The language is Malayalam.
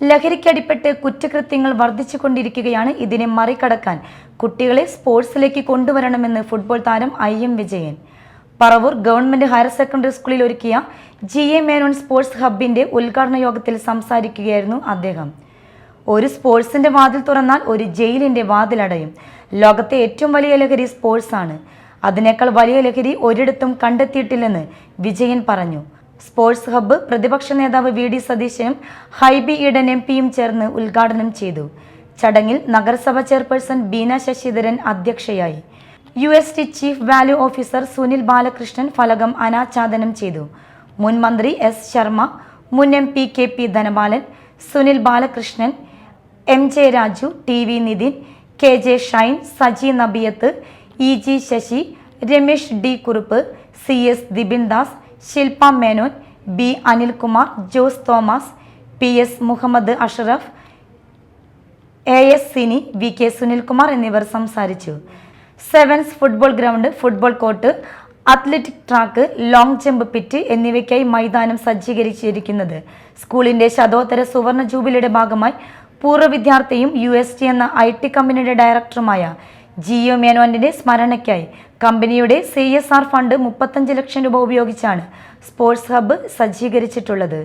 ലഹരിക്കടിപ്പെട്ട് കുറ്റകൃത്യങ്ങൾ വർദ്ധിച്ചുകൊണ്ടിരിക്കുകയാണ് ഇതിനെ മറികടക്കാൻ. കുട്ടികളെ സ്പോർട്സിലേക്ക് കൊണ്ടുവരണമെന്ന് ഫുട്ബോൾ താരം I M Vijayan. Paravur government higher secondary സ്കൂളിൽ ഒരുക്കിയ ജി എ മേനോൻ സ്പോർട്സ് ഹബിന്റെ ഉദ്ഘാടന യോഗത്തിൽ സംസാരിക്കുകയായിരുന്നു അദ്ദേഹം. ഒരു സ്പോർട്സിന്റെ വാതിൽ തുറന്നാൽ ഒരു ജയിലിന്റെ വാതിലടയും ലോകത്തെ ഏറ്റവും വലിയ ലഹരി സ്പോർട്സ് ആണ് അതിനേക്കാൾ വലിയ ലഹരി ഒരിടത്തും കണ്ടെത്തിയിട്ടില്ലെന്ന് വിജയൻ പറഞ്ഞു. സ്പോർട്സ് ഹബ്ബ് പ്രതിപക്ഷ നേതാവ് വി ഡി സതീശനും ഹൈബി ഈഡൻ എം പിയും ചേർന്ന് ഉദ്ഘാടനം ചെയ്തു. ചടങ്ങിൽ നഗരസഭ ചെയർപേഴ്സൺ ബീന ശശിധരൻ അധ്യക്ഷയായി. U S T chief value officer Sunil Balakrishnan ഫലകം അനാച്ഛാദനം ചെയ്തു. മുൻ മന്ത്രി എസ് ശർമ്മ മുൻ M P K P Dhanabalan Sunil Balakrishnan M J Raju T V Nithin K J Shine Saji Nabiyath E G Sasi Ramesh D Kurup C S Dibin Das Shilpa Menon B Anilkumar Jose Thomas P S Muhammad Ashraf A S Sini V K Sunilkumar എന്നിവർ സംസാരിച്ചു. Sevens football ground football court athletic track long jump pit എന്നിവയ്ക്കായി മൈതാനം സജ്ജീകരിച്ചിരിക്കുന്നത്. സ്കൂളിന്റെ ശതോത്തര സുവർണ ജൂബിലിയുടെ ഭാഗമായി പൂർവ വിദ്യാർത്ഥിയും യു എസ് ടി എന്ന ഐ ടി കമ്പനിയുടെ ഡയറക്ടറുമായ ജിയോ മേനോന്റെ സ്മരണയ്ക്കായി. കമ്പനിയുടെ സി എസ് ആർ ഫണ്ട് മുപ്പത്തഞ്ച് ലക്ഷം രൂപ ഉപയോഗിച്ചാണ് സ്പോർട്സ് ഹബ്ബ് സജ്ജീകരിച്ചിട്ടുള്ളത്.